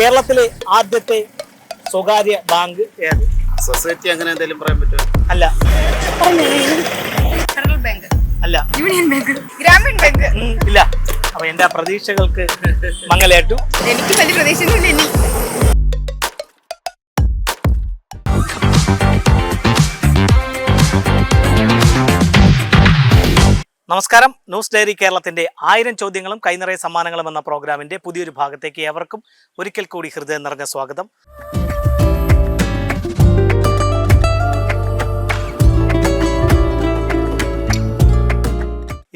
കേരളത്തിലെ ആദ്യത്തെ സ്വകാര്യ ബാങ്ക് ഏത്? സൊസൈറ്റി അങ്ങനെ എന്തെങ്കിലും പറയാൻ പറ്റുമോ? അല്ല. Federal bank. അല്ല. Union bank. ഗ്രാമീൺ ബാങ്ക്. ഇല്ല. അപ്പൊ എന്റെ പ്രതീക്ഷകൾക്ക് മങ്ങലേറ്റു. എനിക്ക് വലിയ പ്രതീക്ഷയൊന്നുമില്ല ഇനി. നമസ്കാരം. ന്യൂസ് ഡയറി കേരളത്തിന്റെ ആയിരം ചോദ്യങ്ങളും കൈനിറയ സമ്മാനങ്ങളും എന്ന പ്രോഗ്രാമിന്റെ പുതിയൊരു ഭാഗത്തേക്ക് ഏവർക്കും ഒരിക്കൽ കൂടി ഹൃദയം നിറഞ്ഞ സ്വാഗതം.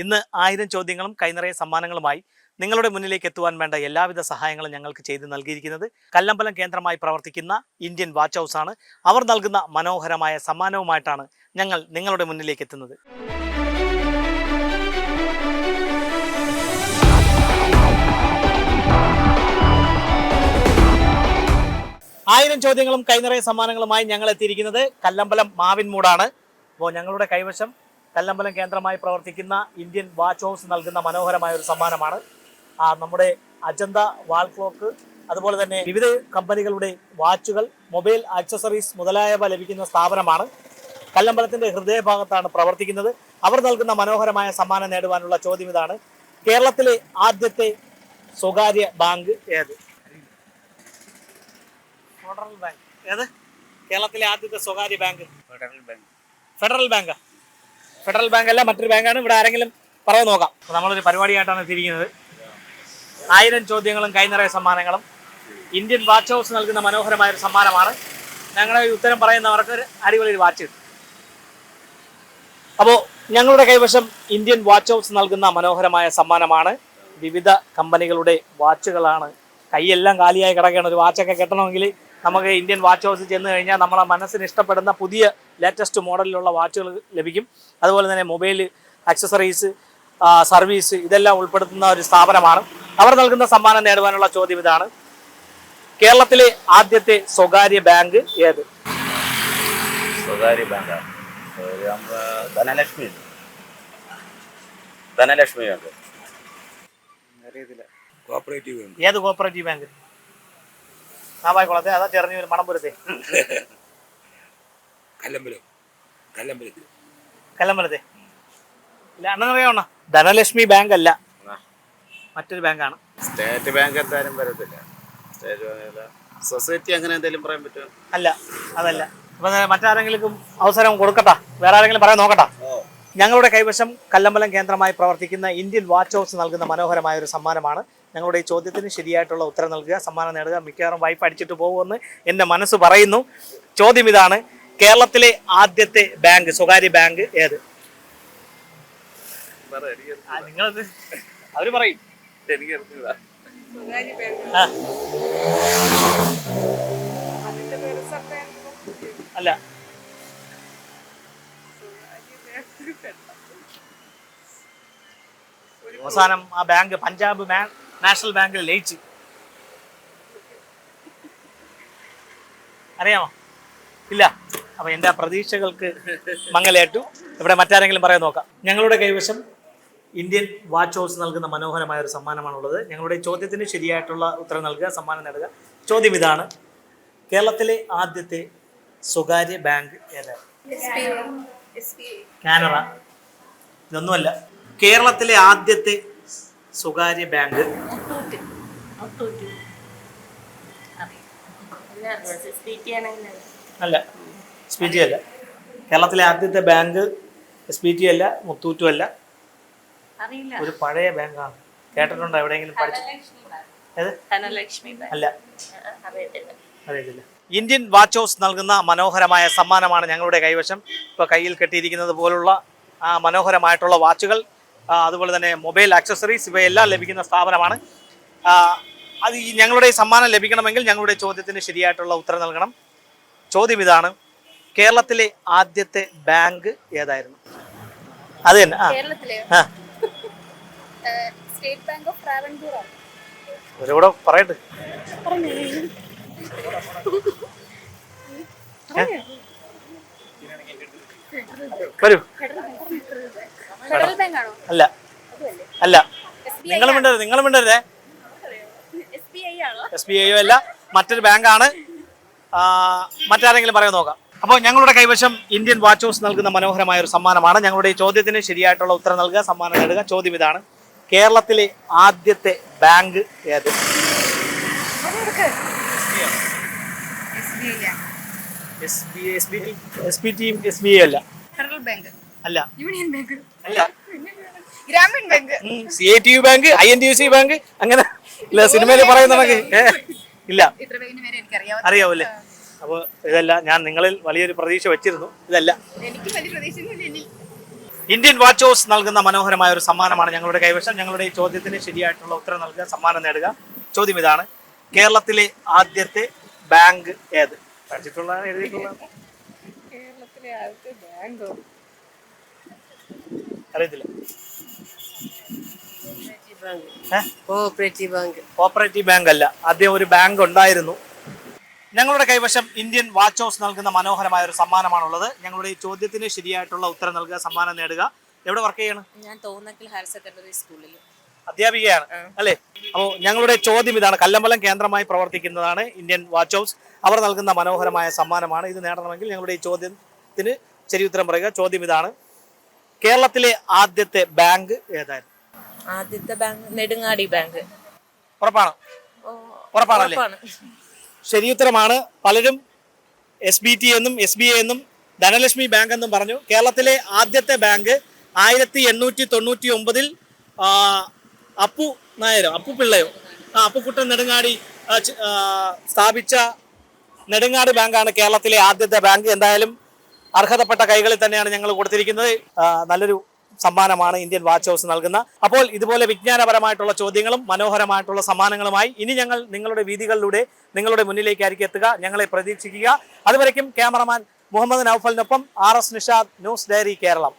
ഇന്ന് ആയിരം ചോദ്യങ്ങളും കൈനിറയ സമ്മാനങ്ങളുമായി നിങ്ങളുടെ മുന്നിലേക്ക് എത്തുവാൻ വേണ്ട എല്ലാവിധ സഹായങ്ങളും ഞങ്ങൾക്ക് ചെയ്തു നൽകിയിരിക്കുന്നത് കല്ലമ്പലം കേന്ദ്രമായി പ്രവർത്തിക്കുന്ന ഇന്ത്യൻ വാച്ച് ഹൗസ് ആണ് അവർ നൽകുന്ന മനോഹരമായ സമ്മാനവുമായിട്ടാണ് ഞങ്ങൾ നിങ്ങളുടെ മുന്നിലേക്ക് എത്തുന്നത്. ആയിരം ചോദ്യങ്ങളും കൈനിറയ സമ്മാനങ്ങളുമായി ഞങ്ങൾ എത്തിയിരിക്കുന്നത് കല്ലമ്പലം മാവിൻമൂടാണ് അപ്പോൾ ഞങ്ങളുടെ കൈവശം കല്ലമ്പലം കേന്ദ്രമായി പ്രവർത്തിക്കുന്ന ഇന്ത്യൻ വാച്ച് ഹൗസ് നൽകുന്ന മനോഹരമായ ഒരു സമ്മാനമാണ്. നമ്മുടെ അജന്ത വാൾ ക്ലോക്ക് അതുപോലെ തന്നെ വിവിധ കമ്പനികളുടെ വാച്ചുകൾ മൊബൈൽ ആക്സസറീസ് മുതലായവ ലഭിക്കുന്ന സ്ഥാപനമാണ്. കല്ലമ്പലത്തിന്റെ ഹൃദയഭാഗത്താണ് പ്രവർത്തിക്കുന്നത്. അവർ നൽകുന്ന മനോഹരമായ സമ്മാനം നേടുവാനുള്ള ചോദ്യം ഇതാണ്. കേരളത്തിലെ ആദ്യത്തെ സ്വകാര്യ ബാങ്ക് ഏത്? ഫെഡറൽ ബാങ്ക് ഏത്? കേരളത്തിലെ ആദ്യത്തെ സ്വകാര്യ bank federal bank federal bank federal bank അല്ല മറ്റൊരു ബാങ്കാണ് ഇവിടെ ആരെങ്കിലും പറയാൻ നോക്കാം. നമ്മളൊരു പരിപാടിയായിട്ടാണ് എത്തിയിരിക്കുന്നത്. ആയിരം ചോദ്യങ്ങളും കൈനിറയ സമ്മാനങ്ങളും. ഇന്ത്യൻ വാച്ച് ഹൗസ് നൽകുന്ന മനോഹരമായ ഒരു സമ്മാനമാണ് ഞങ്ങളുടെ ഉത്തരം പറയുന്നവർക്ക് ഒരു അടിപൊളി ഒരു വാച്ച് കിട്ടും. അപ്പോൾ ഞങ്ങളുടെ കൈവശം ഇന്ത്യൻ വാച്ച് ഹൗസ് നൽകുന്ന മനോഹരമായ സമ്മാനമാണ്. വിവിധ കമ്പനികളുടെ വാച്ചുകളാണ് കൈയെല്ലാം കാലിയായി കിടക്കുകയാണ്. ഒരു വാച്ചൊക്കെ കെട്ടണമെങ്കിൽ നമുക്ക് ഇന്ത്യൻ വാച്ച് ഹൗസിൽ ചെന്ന് കഴിഞ്ഞാൽ നമ്മളെ മനസ്സിന് ഇഷ്ടപ്പെടുന്ന പുതിയ ലേറ്റസ്റ്റ് മോഡലിലുള്ള വാച്ചുകൾ ലഭിക്കും. അതുപോലെ തന്നെ മൊബൈൽ ആക്സസറീസ് സർവീസ് ഇതെല്ലാം ഉൾപ്പെടുത്തുന്ന ഒരു സ്ഥാപനമാണ്. അവർ നൽകുന്ന സമ്മാനം നേടുവാനുള്ള ചോദ്യം ഇതാണ്. കേരളത്തിലെ ആദ്യത്തെ സ്വകാര്യ ബാങ്ക് ഏത്? സ്വകാര്യ ബാങ്കാണ് ധനലക്ഷ്മി ധനലക്ഷ്മി ബാങ്ക്. ഉണ്ട് ഏത് കോപ്പറേറ്റീവ് ബാങ്ക്? നാവായിക്കുളത്തെ അതാ ചെറിയ മണമ്പുരത്തെ കല്ലമ്പലം. കല്ലമ്പലത്തിൽ. കല്ലമ്പലത്തെ. ഇല്ല അണ്ണനറിയാവണ്ണ ധനലക്ഷ്മി ബാങ്ക് അല്ല. മറ്റൊരു ബാങ്കാണ് സ്റ്റേറ്റ് ബാങ്ക് എന്തായാലും വരത്തില്ല. സ്റ്റേറ്റ് ബാങ്ക് സൊസൈറ്റി അങ്ങനെ എന്തെങ്കിലും പറയാൻ പറ്റുമോ? അല്ല അതല്ല. അപ്പൊ മറ്റാരെങ്കിലും അവസരം കൊടുക്കട്ടാ? വേറെ ആരെങ്കിലും പറയാൻ നോക്കട്ടാ? ഞങ്ങളുടെ കൈവശം കല്ലമ്പലം കേന്ദ്രമായി പ്രവർത്തിക്കുന്ന ഇന്ത്യൻ വാച്ച് ഹൗസ് നൽകുന്ന മനോഹരമായ ഒരു സമ്മാനമാണ് ഞങ്ങളുടെ ഈ ചോദ്യത്തിന് ശരിയായിട്ടുള്ള ഉത്തരം നൽകുക സമ്മാനം നേടുക. മിക്കവാറും വായ്പ അടിച്ചിട്ട് പോകുമെന്ന് എന്റെ മനസ്സ് പറയുന്നു. ചോദ്യം ഇതാണ് കേരളത്തിലെ ആദ്യത്തെ ബാങ്ക് സ്വകാര്യ ബാങ്ക് ഏത്? ആ, നിങ്ങളത് അവർ പറയും. എനിക്ക് അല്ല. അവസാനം ആ ബാങ്ക് പഞ്ചാബ് ബാങ്ക് നാഷണൽ ബാങ്കിൽ ലയിച്ച്. അറിയാമോ? ഇല്ല. അപ്പൊ എന്റെ ആ പ്രതീക്ഷകൾക്ക് മങ്ങലേറ്റു. ഇവിടെ മറ്റാരെങ്കിലും പറയാൻ നോക്കാം. ഞങ്ങളുടെ കൈവശം ഇന്ത്യൻ വാച്ച് ഹൗസ് നൽകുന്ന മനോഹരമായ ഒരു സമ്മാനമാണുള്ളത്. ഞങ്ങളുടെ ചോദ്യത്തിന് ശരിയായിട്ടുള്ള ഉത്തരം നൽകുക സമ്മാനം നേടുക. ചോദ്യം ഇതാണ്. കേരളത്തിലെ ആദ്യത്തെ സ്വകാര്യ ബാങ്ക് ഏതാണ് കാനറ. ഇതൊന്നുമല്ല. കേരളത്തിലെ ആദ്യത്തെ സ്വകാര്യ ബാങ്ക്. അല്ല എസ് പി ടി അല്ല കേരളത്തിലെ ആദ്യത്തെ ബാങ്ക് എസ് പി ടി അല്ല മുത്തൂറ്റും അല്ല. ഒരു പഴയ ബാങ്കാണ്. കേട്ടിട്ടുണ്ടോ? എവിടെയെങ്കിലും പഠിച്ചു അല്ല. അറിയത്തില്ല. ഇന്ത്യൻ വാച്ച് ഹൗസ് നൽകുന്ന മനോഹരമായ സമ്മാനമാണ് ഞങ്ങളുടെ കൈവശം. ഇപ്പോൾ കയ്യിൽ കെട്ടിയിരിക്കുന്നത് പോലുള്ള ആ, മനോഹരമായിട്ടുള്ള വാച്ചുകൾ അതുപോലെ തന്നെ മൊബൈൽ ആക്സസറീസ് ഇവയെല്ലാം ലഭിക്കുന്ന സ്ഥാപനമാണ്. അത് ഈ ഞങ്ങളുടെ സമ്മാനം ലഭിക്കണമെങ്കിൽ ഞങ്ങളുടെ ചോദ്യത്തിന് ശരിയായിട്ടുള്ള ഉത്തരം നൽകണം. ചോദ്യം ഇതാണ് കേരളത്തിലെ ആദ്യത്തെ ബാങ്ക് ഏതായിരുന്നു? അത് തന്നെ ആ. ഇവരോട് പറയട്ടെ. വരൂ. അല്ല. അല്ല. നിങ്ങൾ മിണ്ടരുത് നിങ്ങൾ മിണ്ടരുതേ. എസ് ബി ഐ ഐയോ അല്ല മറ്റൊരു ബാങ്കാണ്. മറ്റാരെങ്കിലും പറയാൻ നോക്കാം. അപ്പോൾ ഞങ്ങളുടെ കൈവശം ഇന്ത്യൻ വാച്ച് ഹൗസ് നൽകുന്ന മനോഹരമായ ഒരു സമ്മാനമാണ്. ഞങ്ങളുടെ ഈ ചോദ്യത്തിന് ശരിയായിട്ടുള്ള ഉത്തരം നൽകുക സമ്മാനം നേടുക. ചോദ്യം ഇതാണ്. കേരളത്തിലെ ആദ്യത്തെ ബാങ്ക് ഏത്? S B B S B I അല്ല. ഫെഡറൽ ബാങ്ക് അല്ല. യൂണിയൻ ബാങ്ക് അല്ല. Grameen bank C I T U bank I N T U C bank അങ്ങനെ ഇല്ല സിനിമയിൽ പറയുന്ന കണക്ക്. ഇല്ല. അറിയാവൂല്ലേ അപ്പോൾ ഇതല്ല ഞാൻ നിങ്ങളിൽ വലിയൊരു പ്രതീക്ഷ വെച്ചിരുന്നു. ഇതല്ല. എനിക്ക് വലിയ ഇനി. ഇന്ത്യൻ വാച്ച് ഹൗസ് നൽകുന്ന മനോഹരമായ ഒരു സമ്മാനമാണ് ഞങ്ങളുടെ കൈവശം. ഞങ്ങളുടെ ഈ ചോദ്യത്തിന് ശരിയായിട്ടുള്ള ഉത്തരം നൽകുക സമ്മാനം നേടുക. ചോദ്യം ഇതാണ്. കേരളത്തിലെ ആദ്യത്തെ ബാങ്ക് ഏത്? പഠിച്ചിട്ടുള്ളതാണ് എഴുതിയിട്ടുള്ളതാണ് കേരളത്തിലെ ആദ്യത്തെ ബാങ്കോ? അറിയത്തില്ല? കോഓപ്പറേറ്റീവ് ബാങ്ക് കോപ്പറേറ്റീവ് ബാങ്ക് അല്ല. ആദ്യം ഒരു ബാങ്ക് ഉണ്ടായിരുന്നു. ഞങ്ങളുടെ കൈവശം ഇന്ത്യൻ വാച്ച് ഹൗസ് നൽകുന്ന മനോഹരമായ ഒരു സമ്മാനമാണുള്ളത്. ഞങ്ങളുടെ ഈ ചോദ്യത്തിന് ശരിയായിട്ടുള്ള ഉത്തരം നൽകുക സമ്മാനം നേടുക. എവിടെ വർക്ക് ചെയ്യണം? ഞാൻ തോന്നക്കൽ ഹയർ സെക്കൻഡറി സ്കൂളിൽ അധ്യാപികയാണ്. അല്ലേ? അപ്പോൾ ഞങ്ങളുടെ ചോദ്യം ഇതാണ്. കല്ലമ്പലം കേന്ദ്രമായി പ്രവർത്തിക്കുന്നതാണ് ഇന്ത്യൻ വാച്ച് ഹൗസ്. അവർ നൽകുന്ന മനോഹരമായ സമ്മാനമാണ്. ഇത് നേടണമെങ്കിൽ ഞങ്ങളുടെ ഈ ചോദ്യത്തിന് ശരി ഉത്തരം പറയുക. ചോദ്യം ഇതാണ്. കേരളത്തിലെ ആദ്യത്തെ ബാങ്ക് ഏതായിരുന്നു? ആദ്യത്തെ ബാങ്ക് നെടുങ്ങാടി ബാങ്ക്. ഉറപ്പാണ്? ഉറപ്പാണല്ലേ? ഉറപ്പാണ്. ശരിയുത്തരമാണ് പലരും എസ് ബി ടി എന്നും എസ് ബി ഐ എന്നും ധനലക്ഷ്മി ബാങ്ക് എന്നും പറഞ്ഞു. കേരളത്തിലെ ആദ്യത്തെ ബാങ്ക് ആയിരത്തി എണ്ണൂറ്റി തൊണ്ണൂറ്റി ഒമ്പതിൽ അപ്പു നായരോ അപ്പു പിള്ളയോ. ആ അപ്പുക്കുട്ടൻ നെടുങ്ങാടി സ്ഥാപിച്ച നെടുങ്ങാട് ബാങ്കാണ് കേരളത്തിലെ ആദ്യത്തെ ബാങ്ക്. എന്തായാലും അർഹതപ്പെട്ട കൈകളിൽ തന്നെയാണ് ഞങ്ങൾ കൊടുത്തിരിക്കുന്നത്. നല്ലൊരു സമ്മാനമാണ് ഇന്ത്യൻ വാച്ച് ഹൗസ് നൽകുന്ന. അപ്പോൾ ഇതുപോലെ വിജ്ഞാനപരമായിട്ടുള്ള ചോദ്യങ്ങളും മനോഹരമായിട്ടുള്ള സമ്മാനങ്ങളുമായി ഇനി ഞങ്ങൾ നിങ്ങളുടെ വീതികളിലൂടെ നിങ്ങളുടെ മുന്നിലേക്കായിരിക്കും എത്തുക. ഞങ്ങളെ പ്രതീക്ഷിക്കുക. അതുവരയ്ക്കും cameraman Muhammad നൌഫലിനൊപ്പം R S Nishad news diary Keralam.